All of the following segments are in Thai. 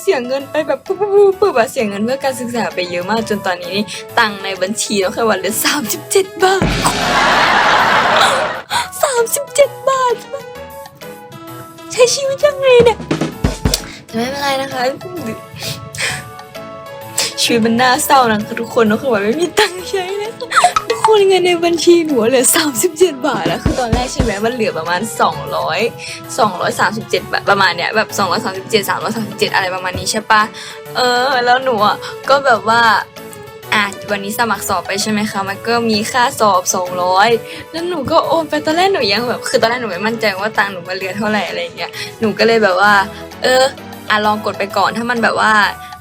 เสียเงินไปแบบปุ๊บปุ๊บปุ๊บปุ๊บอะเสียเงินเพื่อการศึกษาไปเยอะมากจนตอนนี้นี่ตังค์ในบัญชีเราแค่วันละสามสิบเจ็ดบาทสามสิบเจ็ดบาท ใช้ชีวิตยังไงเนี่ยแต่ไม่เป็นไรนะคะชีวิตมันน่าเศร้านะทุกคนเนอะคือแบบไม่มีตังค์ใช้นะ คะทุกคนเงินในบัญชีหนูเหลือ 37 บาทแล้วคือตอนแรกใช่ไหมมันเหลือประมาณ 200 237บาทประมาณเนี้ยแบบ237 337 อะไรประมาณนี้ใช่ปะเออ แล้วหนูอะก็แบบว่าอะวันนี้สมัครสอบไปใช่ไหมคะ มันก็มีค่าสอบ 200 แล้วหนูก็โอนไปตอนแรกหนูยังแบบคือตอนแรกหนูไม่มั่นใจว่าตังค์หนูมาเหลือเท่าไหร่อะไรเงี้ยหนูก็เลยแบบว่า เอออะลองกดไปก่อนถ้ามันแบบว่า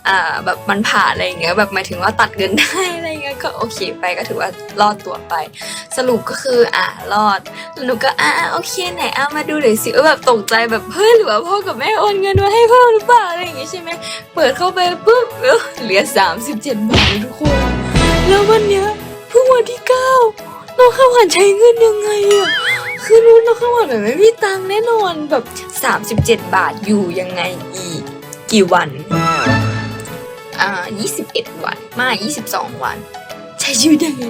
อ่าแบบมันผ่าอะไรอย่างเงี้ยแบบหมายถึงว่าตัดเงินได้อะไรเงี้ยก็โอเคไปก็ถือว่ารอดตัวไป สรุปก็คืออะรอดหนูก็อะอะโอเคไหนเอามาดูหน่อยสิแบบตกใจแบบเฮ้ยหรือว่าพ่อกับแม่โอนเงินมาให้พ่อหรือเปล่าอะไรอย่างงี้ใช่ไหมเปิดเข้าไปปุ๊บเออเหลือ37บาทเลยทุกคน แล้ววันเนี้ยเพิ่งวันที่เก้าน้องข้าวหวานใช้เงินยังไงอะคือรู้น้องข้าวหวานแบบไม่มีตังค์แน่นอนแบบ37บาทอยู่ยังไงอีก กี่วัน อ่า21 วันไมา 22 วันใช้ชีวิตยังไง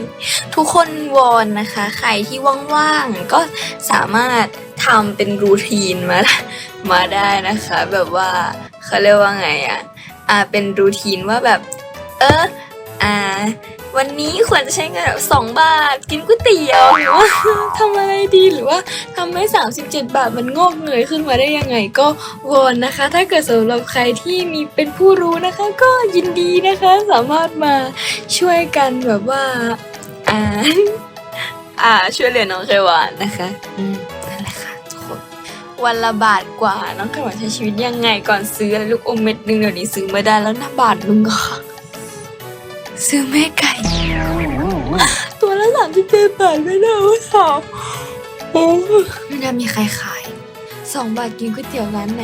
ทุกคนวอนนะคะ ใครที่ว่างๆก็สามารถทำเป็นรูทีนมามาได้นะคะ แบบว่าเขาเรียกว่าไงอะอ่าเป็นรูทีนว่าแบบ เอออ่า วันนี้ควรจะใช้เงินแบบสองบาท กินก๋วยเตี๋ยวหรือว่าทำอะไรดีหรือว่าทำให้37 บาทมันงอกเงยขึ้นมาได้ยังไงก็วอนนะคะ ถ้าเกิดสำหรับใครที่มีเป็นผู้รู้นะคะ ก็ยินดีนะคะสามารถมาช่วยกันแบบว่าอ่าอ่าช่วยเหลือน้องไขหวานนะคะอืมนั่นแหละค่ะทุกคนวันละบาทกว่าน้องไขหวานใช้ชีวิตยังไงก่อนซื้ออะไรลูกอมเม็ดหนึ่งเดี๋ยวนี้ซื้อไม่ได้แล้วนะบาทนึงอะค่ะ ซื้อแม่ไก่ ตัวละสามสิบเจ็ดบาทไม่ได้ค่ะโอ้ไม่น่ามีใครขายสองบาทกินก๋วยเตี๋ยวร้านไหน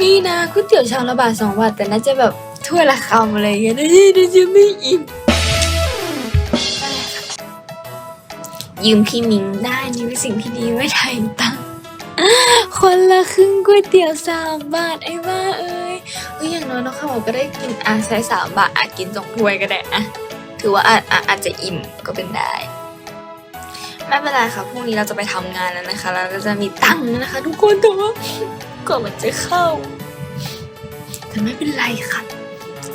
มีนะก๋วยเตี๋ยวชามละบาทสองบาทแต่น่าจะแบบถ้วยละคำอะไรอย่างเงี้ยนะที่น่าจะไม่อิ่มนั่นแหละค่ะยืมพี่มิงได้นี่เป็นสิ่งที่ดีไม่ไทยตัง คนละครึ่งก๋วยเตี๋ยวสามบาทไอ้บ้าเอ้ยเฮ้ยอย่างน้อยน้องข้าวหอมก็ได้กินอะใช้สามบาทอาจกินสองถ้วยก็ได้อะถือว่าอาจอาจจะอิ่มก็เป็นได้ไม่เป็นไรค่ะพรุ่งนี้เราจะไปทำงานแล้วนะคะแล้วก็จะมีตังค์นะคะ ทุกคนแต่ว่าก่อนมันจะเข้าแต่ไม่เป็นไรค่ะ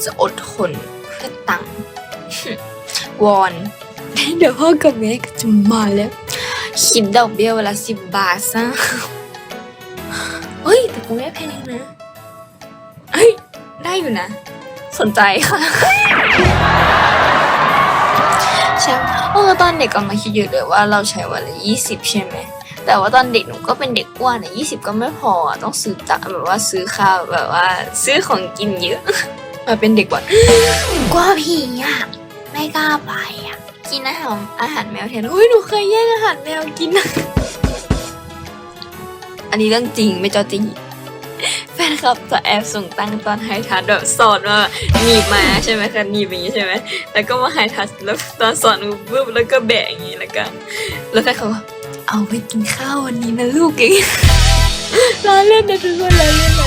จะอดทนเพื่อตังค์วอนเดี๋ยวพ่อกับแม่ก็จะมาแล้วคิดดอกเบี้ยเวลาสิบบาทซะ เฮ้ย แต่ก็ไม่แพงนะเฮ้ย ได้อยู่นะ สนใจค่ะใช่เออตอนเด็กก็มาคิดอยู่เลยว่าเราใช้วันละยี่สิบใช่ไหมแต่ว่าตอนเด็กหนูก็เป็นเด็กอ้วนอะยี่สิบก็ไม่พออะต้องซื้อตักแบบว่าซื้อข้าวแบบว่า ซื้อของกินเยอะมาเป็นเด็กก่อนกลัวผีอะไม่กล้าไปอะ กินอาหารอาหารแมวแทนเฮ้ยหนูเคยแย่งอาหารแมวกินนะ อันนี้เรื่องจริงไม่จอจริงแฟนคลับจะแอบส่งตังตอนไฮทัชแบบสอนว่าหนีบมาใช่ไหมคะหนีบอย่างนี้ใช่ไหมแล้วก็มาไฮทัชแล้วตอนสอนปุ๊บแล้วก็แบะอย่างนี้แล้วก็แล้วแฟนเขาเอาไปกินข้าววันนี้นะลูกเองเงี้ยล้อเล่นนะทุกคนล้อเล่นนะ